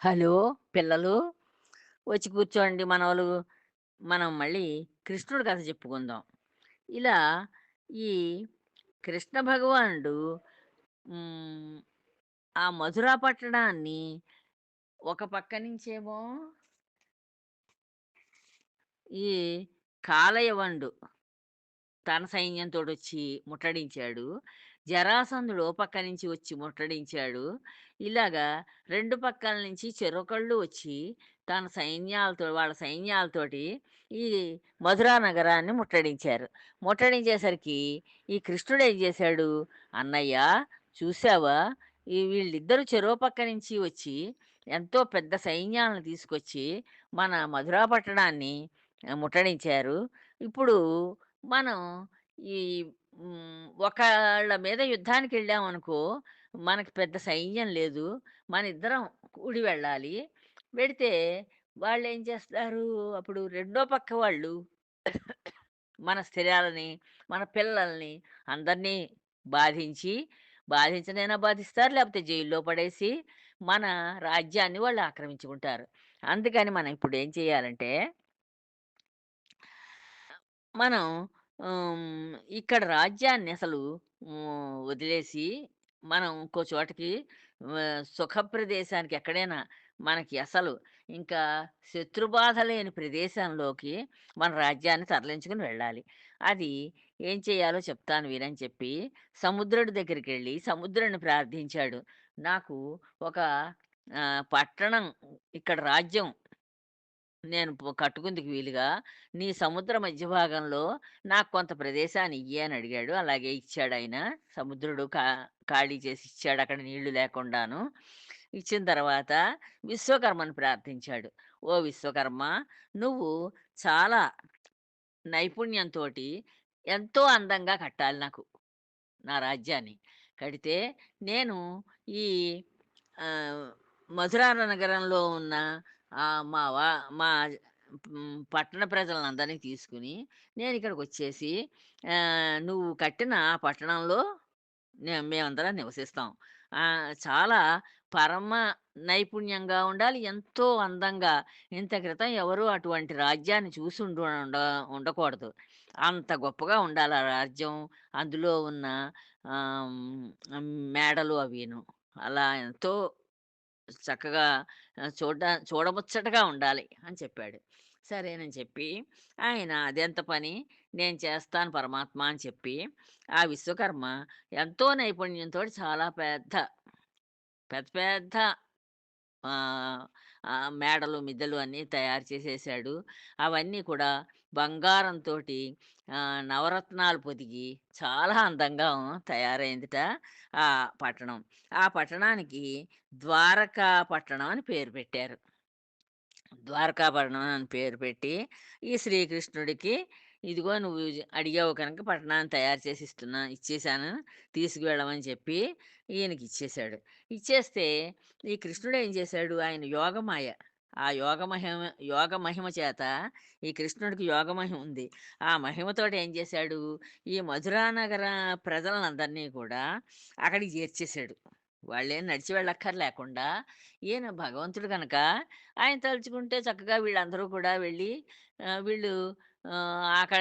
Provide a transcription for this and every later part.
Hello! పిల్లలు వచ్చి కూర్చోండి మనవలు. మనం మళ్ళీ కృష్ణుడి కథ చెప్పుకుందాం. ఇలా ఈ కృష్ణ భగవానుడు ఆ మధురా పట్టణాన్ని ఒక పక్క నుంచేమో ఈ కాలయవండు తన సైన్యంతోటొచ్చి ముట్టడించాడు. జరాసంధుడు ఓ పక్క నుంచి వచ్చి ముట్టడించాడు. ఇలాగా రెండు పక్కల నుంచి చెరొకళ్ళు వచ్చి తన సైన్యాలతో వాళ్ళ సైన్యాలతోటి ఈ మధురా నగరాన్ని ముట్టడించారు. ముట్టడించేసరికి ఈ కృష్ణుడు ఏం చేశాడు, "అన్నయ్య చూసావా? ఈ వీళ్ళిద్దరూ చెరో పక్క నుంచి వచ్చి ఎంతో పెద్ద సైన్యాలను తీసుకొచ్చి మన మధురా పట్టణాన్ని ముట్టడించారు. ఇప్పుడు మనం ఈ హ్మ్. ఒకళ్ళ మీద యుద్ధానికి వెళ్ళామనుకో మనకి పెద్ద సైన్యం లేదు. మనిద్దరం కూడి వెళ్ళాలి. వెడితే వాళ్ళేం చేస్తారు, అప్పుడు రెండో పక్క వాళ్ళు మన స్థిరాలని, మన పిల్లల్ని అందరినీ బాధించి, బాధించనైనా బాధిస్తారు, లేపోతే జైల్లో పడేసి, మన రాజ్యాన్ని వాళ్ళు ఆక్రమించుకుంటారు. అందుకని మనం ఇప్పుడేం చేయాలంటే మనం ఇక్కడ రాజ్యాన్ని అసలు వదిలేసి మనం ఇంకో చోటకి సుఖ ప్రదేశానికి ఎక్కడైనా మనకి అసలు ఇంకా శత్రుబాధ లేని ప్రదేశంలోకి మన రాజ్యాన్ని తరలించుకుని వెళ్ళాలి. అది ఏం చేయాలో చెప్తాను వినని చెప్పి సముద్రుడి దగ్గరికెళ్ళి సముద్రుడిని ప్రార్థించాడు. నాకు ఒక పట్టణం ఇక్కడ రాజ్యం నేను కట్టుకుందుకు వీలుగా నీ సముద్ర మధ్య భాగంలో నాకు కొంత ప్రదేశాన్ని ఇయ్యి అని అడిగాడు. అలాగే ఇచ్చాడాయన. సముద్రుడు ఖా ఖాళీ చేసి ఇచ్చాడు అక్కడ నీళ్ళు లేకుండాను. ఇచ్చిన తర్వాత విశ్వకర్మని ప్రార్థించాడు. "ఓ విశ్వకర్మ! నువ్వు చాలా నైపుణ్యంతోటి ఎంతో అందంగా కట్టాలి నాకు నా రాజ్యాన్ని. కడితే నేను ఈ ఆహ్, మధురా నగరంలో ఉన్న మా వా మా పట్టణ పట్టణ తీసుకుని తీసుకొని ఇక్కడికి వచ్చేసి నువ్వు కట్టిన ఆ పట్టణంలో మేమందరం నివసిస్తాం. చాలా పరమ నైపుణ్యంగా ఉండాలి. ఎంతో అందంగా ఇంత క్రితం ఎవరు అటువంటి రాజ్యాన్ని చూసి ఉండు ఉండ ఉండకూడదు. అంత గొప్పగా ఉండాలి ఆ రాజ్యం. అందులో ఉన్న మేడలు అవిను. అలా ఎంతో చక్కగా చూడ చూడముచ్చటగా ఉండాలి అని చెప్పాడు. సరేనని చెప్పి ఆయన అదెంత పని నేను చేస్తాను పరమాత్మ అని చెప్పి ఆ విశ్వకర్మ ఎంతో నైపుణ్యంతో చాలా పెద్ద, పెద్ద పెద్ద మేడలు, మిద్దెలు అన్నీ తయారు చేసేసాడు. అవన్నీ కూడా బంగారంతోటి నవరత్నాలు పొదిగి చాలా అందంగా తయారైందిట ఆ పట్టణం. ఆ పట్టణానికి ద్వారకా పట్టణం అని పేరు పెట్టారు. ద్వారకాపట్నం అని పేరు పెట్టి, ఈ శ్రీకృష్ణుడికి ఇదిగో నువ్వు అడిగావు కనుక పట్టణాన్ని తయారు చేసి ఇస్తున్నా ఇచ్చేసాను. తీసుకువెళ్ళమని చెప్పి ఈయనకిచ్చేసాడు. ఇచ్చేస్తే ఈ కృష్ణుడు ఏం చేశాడు, ఆయన యోగమాయ. ఆ యోగ మహిమ యోగ మహిమ చేత ఈ కృష్ణుడికి యోగ మహిమ ఉంది. ఆ మహిమతోటి ఏం చేశాడు, ఈ మధురా నగర కూడా అక్కడికి చేర్చేశాడు వాళ్ళేం నడిచి వెళ్ళక్కర్లేకుండా ఈయన భగవంతుడు కనుక ఆయన తలుచుకుంటే చక్కగా వీళ్ళందరూ కూడా వెళ్ళి వీళ్ళు అక్కడ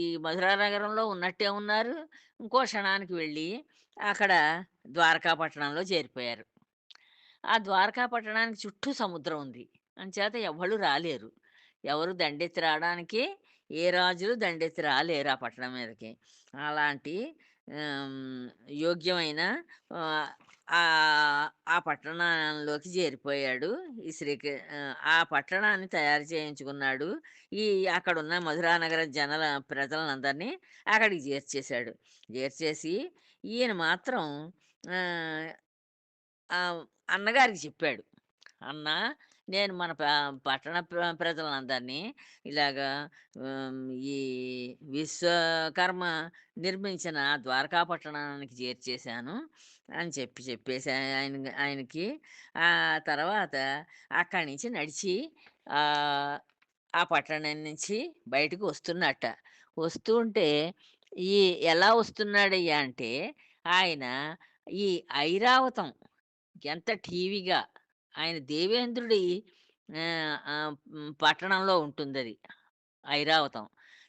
ఈ మధురా నగరంలో ఉన్నట్టే ఉన్నారు. ఇంకో క్షణానికి వెళ్ళి అక్కడ ద్వారకా పట్టణంలో చేరిపోయారు. ఆ ద్వారకా పట్టణానికి చుట్టూ సముద్రం ఉంది. అంచేత ఎవ్వళ్ళు రాలేరు. ఎవరు దండెత్తి రావడానికి ఏ రాజులు దండెత్తి రాలేరు ఆ పట్టణం మీదకి. అలాంటి యోగ్యమైన ఆ పట్టణంలోకి చేరిపోయాడు. ఈ శ్రీ ఆ పట్టణాన్ని తయారు చేయించుకున్నాడు. ఈ అక్కడున్న మధురానగర జనల ప్రజలందరినీ అక్కడికి చేర్చేశాడు. చేర్చేసి ఈయన మాత్రం అన్నగారికి చెప్పాడు. అన్న నేను మన పట్టణ ప్ర ప్రజలందరినీ ఇలాగా ఈ విశ్వకర్మ నిర్మించిన ద్వారకా పట్టణానికి చేర్చేశాను అని చెప్పి చెప్పేసి ఆయన ఆయనకి. ఆ తర్వాత అక్కడి నుంచి నడిచి ఆ పట్టణం నుంచి బయటకు వస్తున్నట్ట. వస్తూ ఉంటే ఈ ఎలా వస్తున్నాడయ్యా అంటే ఆయన ఈ ఐరావతం ఎంత ఠీవిగా ఆయన దేవేంద్రుడి పట్టణంలో ఉంటుంది అది ఐరావతం.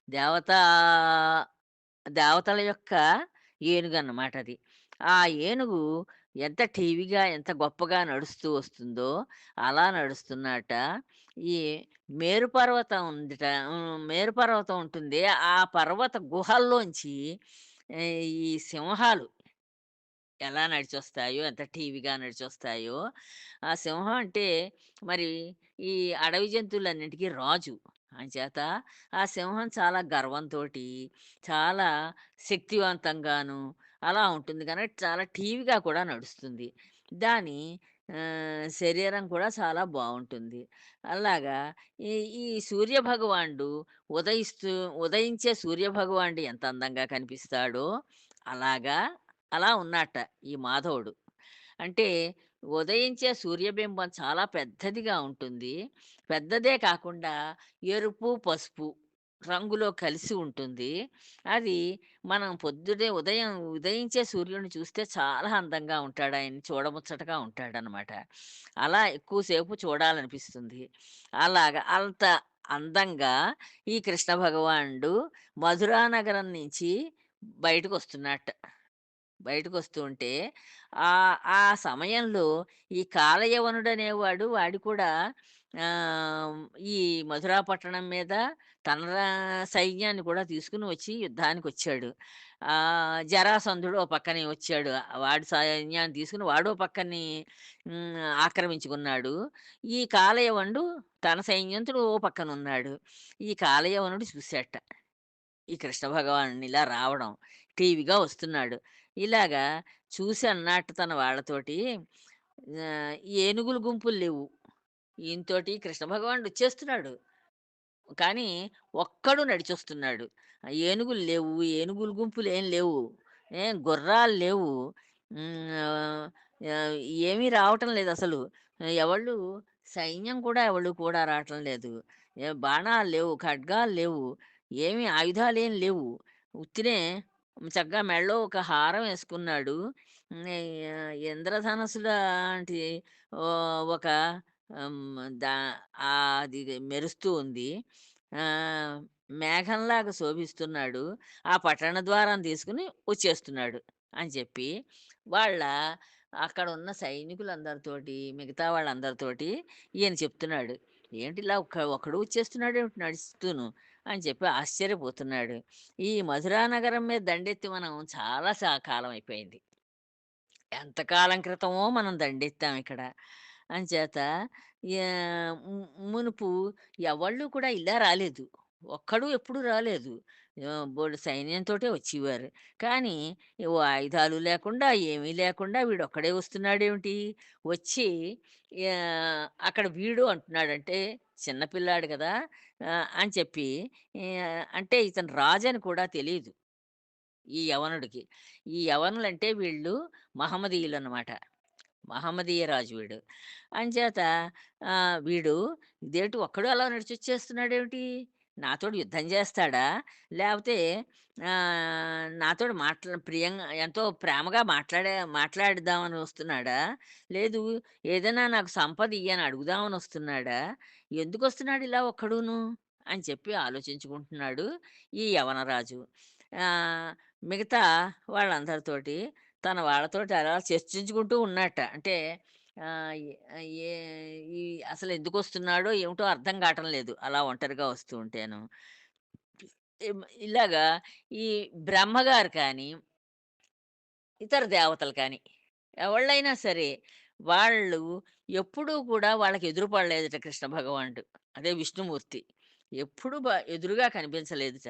దేవతా దేవతల యొక్క ఏనుగు అన్నమాట అది. ఆ ఏనుగు ఎంత ఠీవిగా, ఎంత గొప్పగా నడుస్తూ వస్తుందో, అలా నడుస్తున్నట ఈ మేరుపర్వతం ఉందిట. మేరుపర్వతం ఉంటుంది. ఆ పర్వత గుహల్లోంచి ఈ సింహాలు ఎలా నడిచొస్తాయో, ఎంత ఠీవిగా నడిచొస్తాయో, ఆ సింహం అంటే మరి ఈ అడవి జంతువులన్నింటికీ రాజు. అంచేత ఆ సింహం చాలా గర్వంతోటి, చాలా శక్తివంతంగాను అలా ఉంటుంది కనుక చాలా టీవీగా కూడా నడుస్తుంది. దాని శరీరం కూడా చాలా బాగుంటుంది అలాగా ఈ ఈ సూర్యభగవానుడు ఉదయిస్తూ ఉదయించే సూర్యభగవానుడు ఎంత అందంగా కనిపిస్తాడో అలాగా అలా ఉన్నట్ట ఈ మాధవుడు. అంటే ఉదయించే సూర్యబింబం చాలా పెద్దదిగా ఉంటుంది. పెద్దదే కాకుండా ఎరుపు, పసుపు రంగులో కలిసి ఉంటుంది. అది మనం పొద్దున్నే ఉదయం ఉదయించే సూర్యుడిని చూస్తే చాలా అందంగా ఉంటాడు ఆయన చూడముచ్చటగా ఉంటాడనమాట. అలా ఎక్కువసేపు చూడాలనిపిస్తుంది. అలాగా అంత అందంగా ఈ కృష్ణ భగవానుడు మధురానగరం నుంచి బయటకు నుంచి బయటకు వస్తూ ఉంటే ఆ ఆ సమయంలో ఈ కాలయవనుడనేవాడు వాడు కూడా ఈ మధురా పట్టణం మీద తన సైన్యాన్ని కూడా తీసుకుని వచ్చి యుద్ధానికొచ్చాడు. ఆ జరాసంధుడు ఓ పక్కనే వచ్చాడు. వాడి సైన్యాన్ని తీసుకుని వాడో పక్కని ఆక్రమించుకున్నాడు. ఈ కాలయవనుడు తన సైన్యంతుడు ఓ పక్కన ఉన్నాడు ఈ కాలయవనుడు చూశాట ఈ కృష్ణ భగవాను ఇలా రావడం. టీవీగా వస్తున్నాడు. ఇలాగా చూసి అన్నట్టు తన వాళ్ళతోటి ఏనుగులు ఏనుగుల గుంపులు లేవు. ఈయనతోటి కృష్ణ భగవానుడు వచ్చేస్తున్నాడు. కానీ ఒక్కడు నడిచొస్తున్నాడు. ఏనుగులు లేవు. ఏనుగుల ఏం లేవు. గుర్రాలు లేవు. ఏమీ రావటం లేదు అసలు ఎవళ్ళు సైన్యం కూడా ఎవళ్ళు కూడా రావటం లేదు. ఏ బాణాలు లేవు. ఖడ్గాలు లేవు. ఏమి ఏం లేవు. ఉత్తినే చక్కగా మెడలో ఒక హారం వేసుకున్నాడు హ్మ్. ఇంద్రధనస్సు లాంటి ఒక హ్మ్. దా అది మెరుస్తూ ఉంది. ఆహ్, మేఘంలాగా శోభిస్తున్నాడు. ఆ పట్టణ ద్వారం తీసుకొని వచ్చేస్తున్నాడు అని చెప్పి, వాళ్ళ అక్కడున్న సైనికులందరితోటి, మిగతా వాళ్ళందరితోటి ఈయన చెప్తున్నాడు. ఏంటి ఇలా ఒక్క ఒక్కడు వచ్చేస్తున్నాడేమిటి నడుస్తూను అని చెప్పి ఆశ్చర్యపోతున్నాడు. ఈ మధురా నగరం మీద దండెత్తి మనం చాలా కాలం అయిపోయింది. ఎంత కాలం క్రితమో మనం దండెత్తాం ఇక్కడ. అంచేత మునుపు ఎవళ్ళు కూడా ఇలా రాలేదు. ఒక్కడు ఎప్పుడు రాలేదు. బోర్డు సైన్యంతో సైన్యంతోటే వచ్చేవారు. కానీ ఓ ఆయుధాలు లేకుండా, ఏమీ లేకుండా వీడొక్కడే వస్తున్నాడేమిటి? వచ్చి అక్కడ వీడు అంటున్నాడంటే చిన్నపిల్లాడు కదా! అని చెప్పి అంటే ఇతను అని కూడా తెలియదు ఈ యవనుడికి. ఈ యవనులంటే వీళ్ళు మహమ్మదీయులు అనమాట మహమ్మదీయ రాజు వీడు. అంచేత వీడు ఇదేంటి ఒక్కడు అలా నడిచొచ్చేస్తున్నాడేమిటి? నాతోడు యుద్ధం చేస్తాడా? లేకపోతే నాతోడు మాట్లా ప్రియంగా ఎంతో ప్రేమగా మాట్లాడే మాట్లాడదామని వస్తున్నాడా? లేదు ఏదైనా నాకు సంపద ఇయ్యని అడుగుదామని వస్తున్నాడా? ఎందుకు వస్తున్నాడు ఇలా ఒక్కడును? అని చెప్పి ఆలోచించుకుంటున్నాడు ఈ యవనరాజు. మిగతా వాళ్ళందరితోటి తన వాళ్ళతోటి అలా చర్చించుకుంటూ ఉన్నట్ట. అంటే ఈ అసలు ఏ ఈ అసలెందుకొస్తున్నాడో ఏమిటో అర్థం కావటం లేదు. అలా ఒంటరిగా వస్తూ ఉంటాను ఇలాగా ఈ బ్రహ్మగారు కానీ, ఇతర దేవతలు కానీ, ఎవళ్ళైనా సరే వాళ్ళు ఎప్పుడూ కూడా వాళ్ళకి ఎదురుపడలేదుట కృష్ణ భగవానుడు. అదే విష్ణుమూర్తి. ఎప్పుడు బ ఎదురుగా కనిపించలేదుట.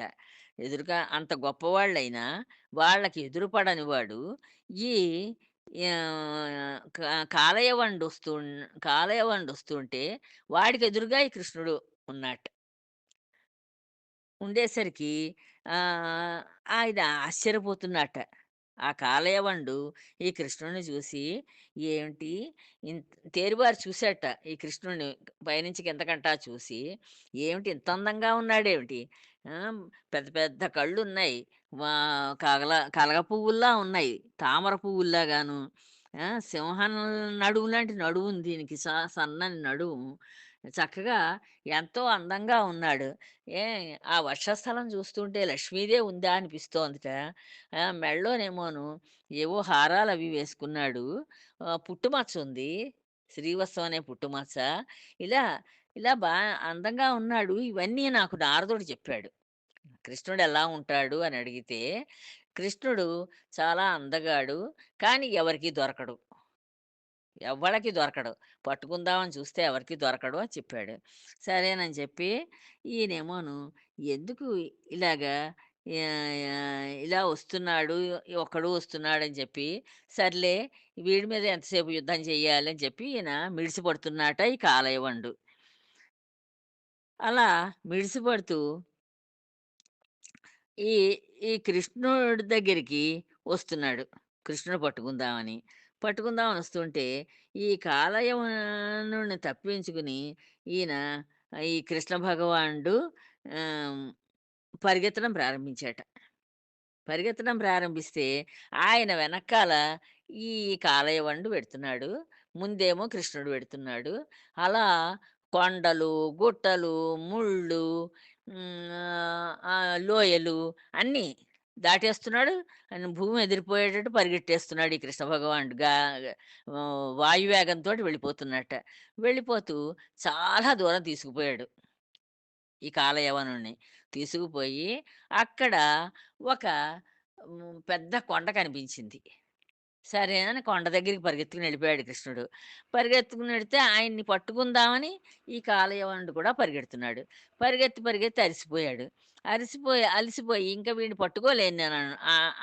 ఎదురుగా అంత గొప్పవాళ్ళైనా వాళ్ళకి ఎదురుపడని వాడు ఈ ఆహ్, కా కాలయవనుడొస్తూన్ కాలయవనుడొస్తుంటే వాడికి ఎదురుగా ఈ కృష్ణుడు ఉన్నట్టు. ఉండేసరికి ఆహ్, ఆయన ఆశ్చర్యపోతున్నట్ట. ఆ కాలయవండు ఈ కృష్ణుడిని చూసి, ఏమిటి ఇంత్ తేరిపారి చూసాట ఈ కృష్ణుడిని పైనుంచి కిందకంటా చూసి, ఏమిటి ఇంత అందంగా ఉన్నాడేమిటి? పెద్ద పెద్ద కళ్ళు ఉన్నాయి కగల కలగ పువ్వుల్లా ఉన్నాయి. తామర పువ్వుల్లాగాను. గాను సింహం నడువు లాంటి నడువు దీనికి. స సన్నని నడుము. చక్కగా ఎంతో అందంగా ఉన్నాడు. ఏ ఆ వర్షస్థలం చూస్తుంటే లక్ష్మీదే ఉందా అనిపిస్తోందిట. మెళ్ళోనేమోను మెడలోనేమోను ఏవో అవి వేసుకున్నాడు. పుట్టుమచ్చ ఉంది శ్రీవత్సం అనే పుట్టుమచ్చ. ఇలా, ఇలా బా అందంగా ఉన్నాడు. ఇవన్నీ నాకు నారదుడు చెప్పాడు. కృష్ణుడు ఎలా ఉంటాడు అని అడిగితే, కృష్ణుడు చాలా అందగాడు. కానీ ఎవరికీ దొరకడు. ఎవరికి దొరకడు. పట్టుకుందామని చూస్తే ఎవరికి దొరకడు అని చెప్పాడు. సరేనని చెప్పి ఈయనేమోను ఎందుకు ఇలాగా ఇలా వస్తున్నాడు, ఒక్కడు వస్తున్నాడని చెప్పి, సర్లే వీడి మీద ఎంతసేపు యుద్ధం చేయాలని చెప్పి ఈయన మిడిసిపడుతున్నాట ఈ కాలయవండు. అలా మిడిసిపడుతూ ఈ ఈ కృష్ణుడి దగ్గరికి వస్తున్నాడు. కృష్ణుడు పట్టుకుందామని. పట్టుకుందామని వస్తుంటే, ఈ కాలయవనుడిని తప్పించుకుని ఈయన ఈ కృష్ణ భగవానుడు పరిగెత్తడం ప్రారంభించాట. పరిగెత్తడం ప్రారంభిస్తే, ఆయన వెనకాల ఈ కాలయవనుడు పెడుతున్నాడు ముందేమో కృష్ణుడు పెడుతున్నాడు అలా కొండలు, గుట్టలు, ముళ్ళు లోయలు అన్నీ దాటేస్తున్నాడు. భూమి ఎదిరిపోయేటట్టు పరిగెట్టేస్తున్నాడు ఈ కృష్ణ భగవానుడు. గా వాయువేగంతో వెళ్ళిపోతున్నట్ట. వెళ్ళిపోతూ చాలా దూరం తీసుకుపోయాడు. ఈ కాలయవనుడిని. తీసుకుపోయి అక్కడ ఒక పెద్ద కొండ కనిపించింది. సరే అని కొండ దగ్గరికి పరిగెత్తుకుని వెళ్ళిపోయాడు కృష్ణుడు. పరిగెత్తుకుని వెళితే ఆయన్ని పట్టుకుందామని ఈ కాలయవనుడు కూడా పరిగెడుతున్నాడు. పరిగెత్తి, పరిగెత్తి అరిసిపోయాడు అరిసిపోయి అలిసిపోయి ఇంకా వీడిని పట్టుకోలేను నేను అను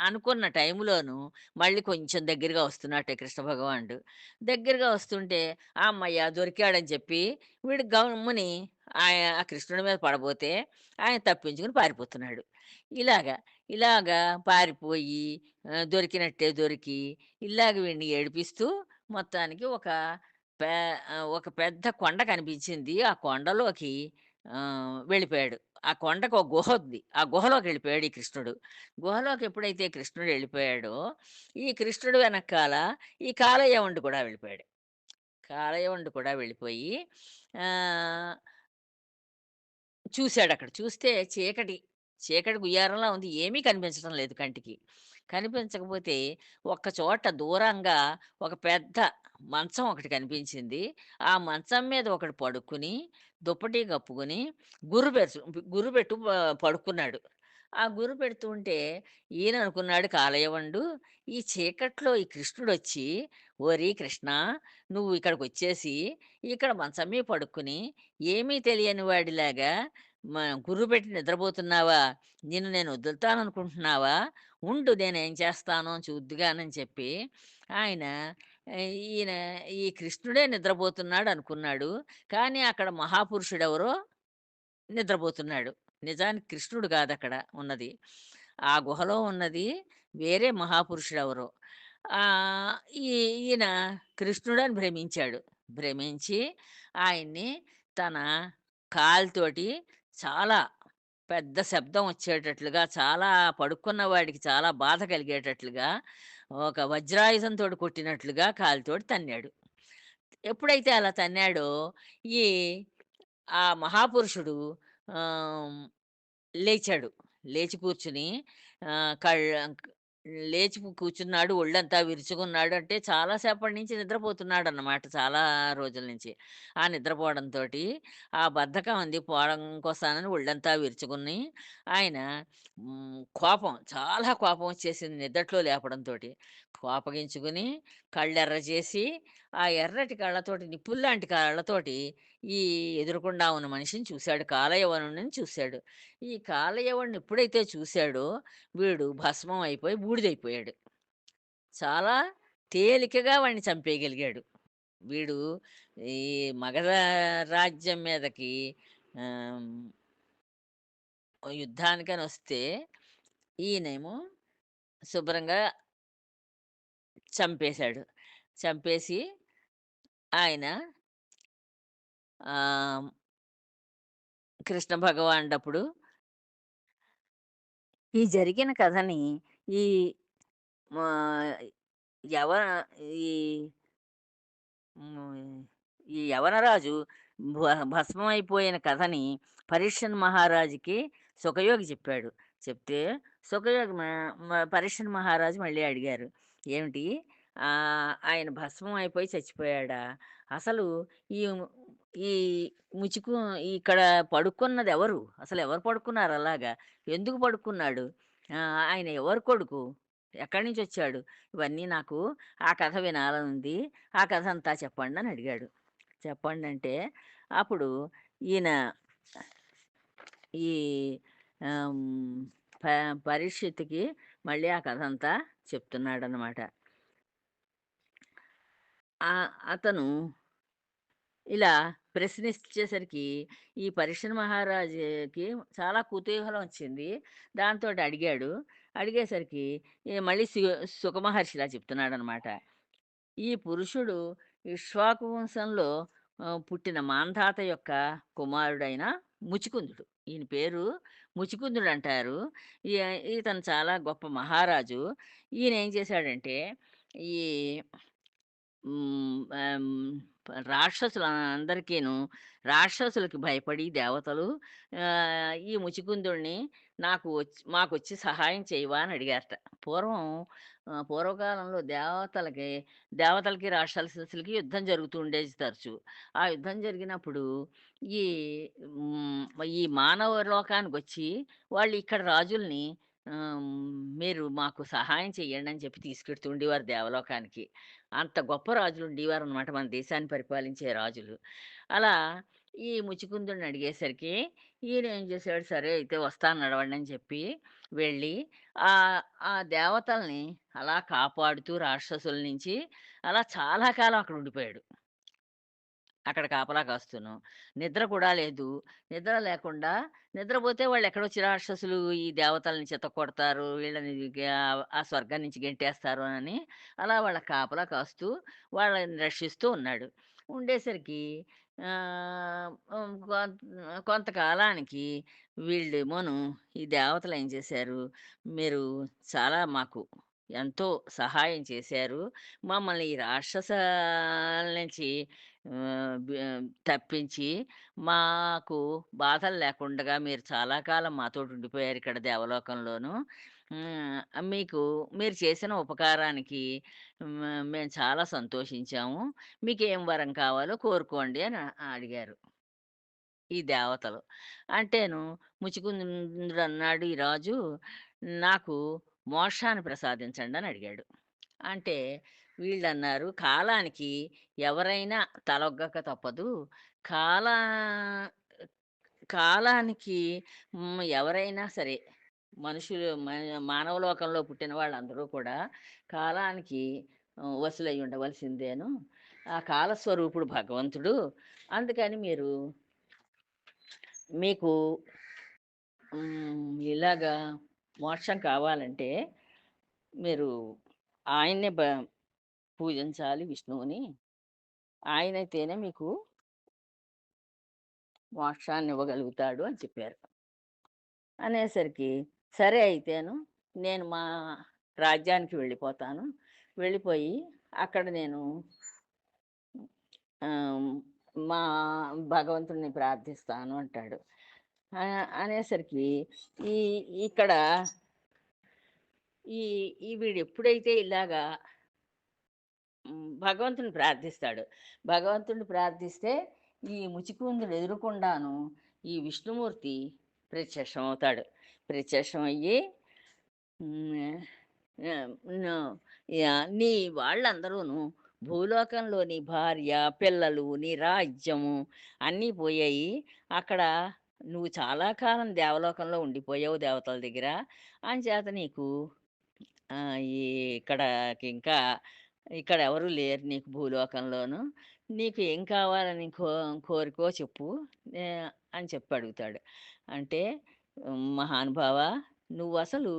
అనుకున్న టైంలోను మళ్ళీ కొంచెం దగ్గరగా వస్తున్నట్టే కృష్ణ భగవానుడు. దగ్గరగా వస్తుంటే అమ్మయ్య దొరికాడని చెప్పి వీడు గమ్ముని ఆయన ఆ కృష్ణుడి మీద పడబోతే ఆయన తప్పించుకుని పారిపోతున్నాడు. ఇలాగా ఇలాగా పారిపోయి దొరికినట్టే దొరికి ఇలాగ వీడిని ఏడిపిస్తూ మొత్తానికి ఒక పే ఒక పెద్ద కొండ కనిపించింది. ఆ కొండలోకి వెళ్ళిపోయాడు. ఆ కొండకు ఒక గుహ ఉంది. ఆ గుహలోకి వెళ్ళిపోయాడు ఈ కృష్ణుడు. గుహలోకి ఎప్పుడైతే కృష్ణుడు వెళ్ళిపోయాడో, ఈ కృష్ణుడు వెనకాల ఈ కాలయవండు కూడా వెళ్ళిపోయాడు. కాలయవండు కూడా వెళ్ళిపోయి చూశాడు చూసాడక్కడ. చూస్తే చీకటి. చీకటి గుయ్యారంలా ఉంది. ఏమీ కనిపించడం లేదు కంటికి. కనిపించకపోతే ఒక్క చోట దూరంగా ఒక పెద్ద మంచం ఒకటి కనిపించింది. ఆ మంచం మీద ఒకడు పడుకుని, దుప్పటి కప్పుకొని గురుబెట్టు గురుబెట్టు ప పడుకున్నాడు. ఆ గుర్రు పెడుతూ ఉంటే ఈయన అనుకున్నాడు కాలయవండు, ఈ చీకట్లో ఈ కృష్ణుడొచ్చి, "ఓరేయ్ కృష్ణ! నువ్వు ఇక్కడికొచ్చేసి, ఇక్కడ మంచం మీద పడుకుని, ఏమీ తెలియని వాడిలాగా మ గుర్రు పెట్టి నిద్రపోతున్నావా? నిన్ను నేను వదులుతాననుకుంటున్నావా? ఉండు నేనేం చేస్తానో చూద్దుగానని చెప్పి ఆయన ఈయన ఈ కృష్ణుడే నిద్రపోతున్నాడు అనుకున్నాడు కానీ అక్కడ మహాపురుషుడెవరో నిద్రపోతున్నాడు. నిజానికి కృష్ణుడు కాదు అక్కడ ఉన్నది. ఆ గుహలో ఉన్నది వేరే మహాపురుషుడెవరో. ఈ ఈయన కృష్ణుడని భ్రమించాడు. భ్రమించి ఆయన్ని తన కాలుతోటి చాలా పెద్ద శబ్దం వచ్చేటట్లుగా, చాలా పడుకున్న వాడికి చాలా బాధ కలిగేటట్లుగా, ఒక వజ్రాయుధంతోటి కొట్టినట్లుగా కాలితోటి తన్నాడు. ఎప్పుడైతే అలా తన్నాడో, ఈ ఆ మహాపురుషుడు లేచాడు. లేచి కూర్చుని కళ్ళ లేచి కూర్చున్నాడు. ఒళ్ళంతా విరుచుకున్నాడు. అంటే చాలా సేపటి నుంచి నిద్రపోతున్నాడన్నమాట. చాలా రోజుల నుంచి. ఆ నిద్రపోవడంతోటి ఆ బద్ధకం ఉంది పోవడం కోసానని ఒళ్ళంతా విరుచుకుని ఆయన కోపం చాలా కోపం వచ్చేసింది నిద్రట్లో లేపడంతోటి. కోపగించుకుని కళ్ళెర్ర చేసి, ఆ ఎర్రటి కళ్ళతోటి నిప్పుల్లాంటి కళ్ళతోటి ఈ ఎదురుకుండా ఉన్న మనిషిని చూశాడు కాలయవనుడిని చూశాడు ఈ కాలయవనుడిని ఎప్పుడైతే చూశాడో వీడు భస్మం అయిపోయి బూడిదైపోయాడు. చాలా తేలికగా వాడిని చంపేయగలిగాడు. వీడు ఈ మగధ రాజ్యం మీదకి యుద్ధానికని వస్తే ఈయనేమో శుభ్రంగా చంపేశాడు. చంపేసి ఆయన ఆహ్, కృష్ణ భగవానుడప్పుడు ఈ జరిగిన కథని ఈ మా యవ ఈ హ్మ్. ఈ యవనరాజు భ భస్మమైపోయిన కథని పరీక్షన్ మహారాజుకి సుఖయోగి చెప్పాడు. చెప్తే సుఖయోగి మ మ మహారాజు మళ్ళీ అడిగారు. "ఏమిటి ఆహ్, ఆయన భస్మం అయిపోయి చచ్చిపోయాడా? అసలు ఈ ఈ ముచుకు ఇక్కడ పడుకున్నది ఎవరు అసలు ఎవరు పడుకున్నారు అలాగా? ఎందుకు పడుకున్నాడు? ఆయన ఎవరు కొడుకు? ఎక్కడి నుంచి వచ్చాడు ఇవన్నీ నాకు ఆ కథ వినాలనుంది. ఆ కథ అంతా చెప్పండని అడిగాడు. చెప్పండంటే అప్పుడు ఈయన ఈ పరిస్థితికి ప మళ్ళీ ఆ కథ అంతా చెప్తున్నాడనమాట. అతను ఇలా ప్రశ్నించేసరికి ఈ పరీక్షన్ మహారాజుకి చాలా కుతూహలం వచ్చింది. దాంతో అడిగాడు. అడిగేసరికి మళ్ళీ సుఖమహర్షిలా చెప్తున్నాడు అనమాట చెప్తున్నాడనమాట. ఈ పురుషుడు ఇక్ష్వాకు వంశంలో పుట్టిన మాంధాత యొక్క కుమారుడైన ముచికుందుడు. ఈయన పేరు ముచికుందుడంటారు. ఈ ఇతను చాలా గొప్ప మహారాజు. ఈయన ఏం చేశాడంటే ఈ హ్మ్. ఆహ్, హ్మ్. రాక్షసులకి భయపడి దేవతలు ఆహ్, ఈ ముచికుందుడిని నాకు వచ్చి మాకొచ్చి సహాయం చేయవా అని అడిగారట. పూర్వం ఆహ్, పూర్వకాలంలో దేవతలకి దేవతలకి, రాక్షసులకి యుద్ధం జరుగుతూ ఉండేది తరచు. ఆ యుద్ధం జరిగినప్పుడు ఈ హ్మ్. ఈ మానవ లోకానికొచ్చి వాళ్ళు ఇక్కడ రాజుల్ని మీరు మాకు సహాయం చేయండి అని చెప్పి తీసుకెడుతూ ఉండేవారు దేవలోకానికి. అంత గొప్ప రాజులు ఉండేవారు అనమాట మన దేశాన్ని పరిపాలించే రాజులు. అలా ఈ ముచికుందుడిని అడిగేసరికి ఈయన ఏం చేశాడు, సరే అయితే వస్తాను నడవండి అని చెప్పి వెళ్ళి ఆ ఆ దేవతల్ని అలా కాపాడుతూ రాక్షసుల నుంచి అలా చాలా కాలం అక్కడ ఉండిపోయాడు. అక్కడ కాపలా కాస్తును నిద్ర కూడా లేదు. నిద్ర లేకుండా నిద్రపోతే వాళ్ళు ఎక్కడో రాక్షసులు ఈ దేవతల్ని చితక్కొడతారు, వీళ్ళని ఆ స్వర్గం నుంచి గెంటేస్తారు అని అలా వాళ్ళ కాపలా కాస్తూ వాళ్ళని రక్షిస్తూ ఉన్నాడు. ఉండేసరికి ఆహ్, హ్మ్, కొం కొంతకాలానికి వీళ్ళేమోను ఈ ఏం చేశారు, మీరు చాలా మాకు ఎంతో సహాయం చేశారు. మమ్మల్ని ఈ రాక్షసాల నుంచి తప్పించి మాకు బాధలు లేకుండా మీరు చాలా కాలం మాతో ఉండిపోయారు ఇక్కడ దేవలోకంలోను. మీకు మీరు చేసిన ఉపకారానికి మేము చాలా సంతోషించాము. మీకు ఏం వరం కావాలో కోరుకోండి అని అడిగారు ఈ దేవతలు. అంటేను ముచుకుందుడన్నాడు ఈ రాజు, నాకు మోక్షాన్ని ప్రసాదించండి అని అడిగాడు. అంటే వీళ్ళు అన్నారు "కాలానికి ఎవరైనా తలొగ్గక తప్పదు. కాలా కాలానికి ఎవరైనా సరే మనుషులు మానవ లోకంలో పుట్టిన వాళ్ళందరూ కూడా కాలానికి ఆహ్, ఉండవలసిందేను. ఆ కాలస్వరూపుడు భగవంతుడు. అందుకని మీరు మీకు ఇలాగా మోక్షం కావాలంటే మీరు ఆయన్నే బ పూజించాలి విష్ణువుని. ఆయనైతేనే మీకు మోక్షాన్నివ్వగలుగుతాడు అని చెప్పారు. అనేసరికి, సరే అయితేను నేను మా రాజ్యానికి వెళ్ళిపోతాను. వెళ్ళిపోయి అక్కడ నేను మా భగవంతుడిని ప్రార్థిస్తాను అంటాడు. అనేసరికి ఈ ఇక్కడ ఈ ఈ వీడెప్పుడైతే ఇలాగా భగవంతుని ప్రార్థిస్తాడు. భగవంతుని ప్రార్థిస్తే ఈ ముచికుందులు ఎదురుకుండాను ఈ విష్ణుమూర్తి ప్రత్యక్షం అవుతాడు ప్రత్యక్షం అయ్యి నీ వాళ్ళందరూను భూలోకంలో నీ భార్య, పిల్లలు, నీ రాజ్యము అన్నీ పోయాయి. అక్కడ నువ్వు చాలా కాలం దేవలోకంలో ఉండిపోయావు దేవతల దగ్గర. అంచేత నీకు ఆహ్, ఈ ఇక్కడకింకా ఇక్కడెవరు లేరు నీకు భూలోకంలోను. నీకు ఏం కావాలని కో కోరికో చెప్పు అని చెప్పి అడుగుతాడు. అంటే "ఉమ్, నువ్వు అసలు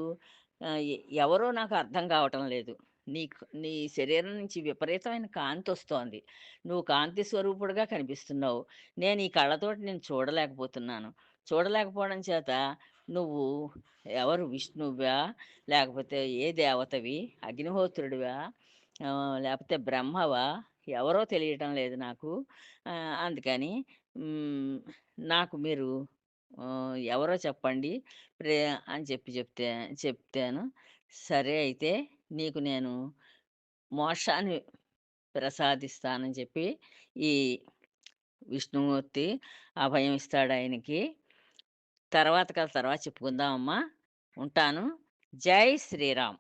ఆహ్, ఎ ఎవరో నాకు అర్థం కావటం లేదు. నీకు నీ శరీరం నుంచి విపరీతమైన కాంతి వస్తోంది నువ్వు కాంతి స్వరూపుడుగా కనిపిస్తున్నావు. నేను ఈ కళ్ళతోటి నేను చూడలేకపోతున్నాను. చూడలేకపోవడం చేత నువ్వు ఎవరు విష్ణువా? లేకపోతే ఏ దేవతవి? అగ్నిహోత్రుడివా? లేకపోతే బ్రహ్మవా? ఎవరో తెలియటం లేదు నాకు. అందుకని నాకు మీరు ఎవరో చెప్పండి ప్రే అని చెప్పి చెప్తే చెప్తాను. సరే అయితే నీకు నేను మోక్షాన్ని ప్రసాదిస్తానని చెప్పి ఈ విష్ణుమూర్తి అభయం ఇస్తాడు ఆయనకి తర్వాత కల తర్వాత చెప్పుకుందామమ్మా. ఉంటాను. జై శ్రీరామ్.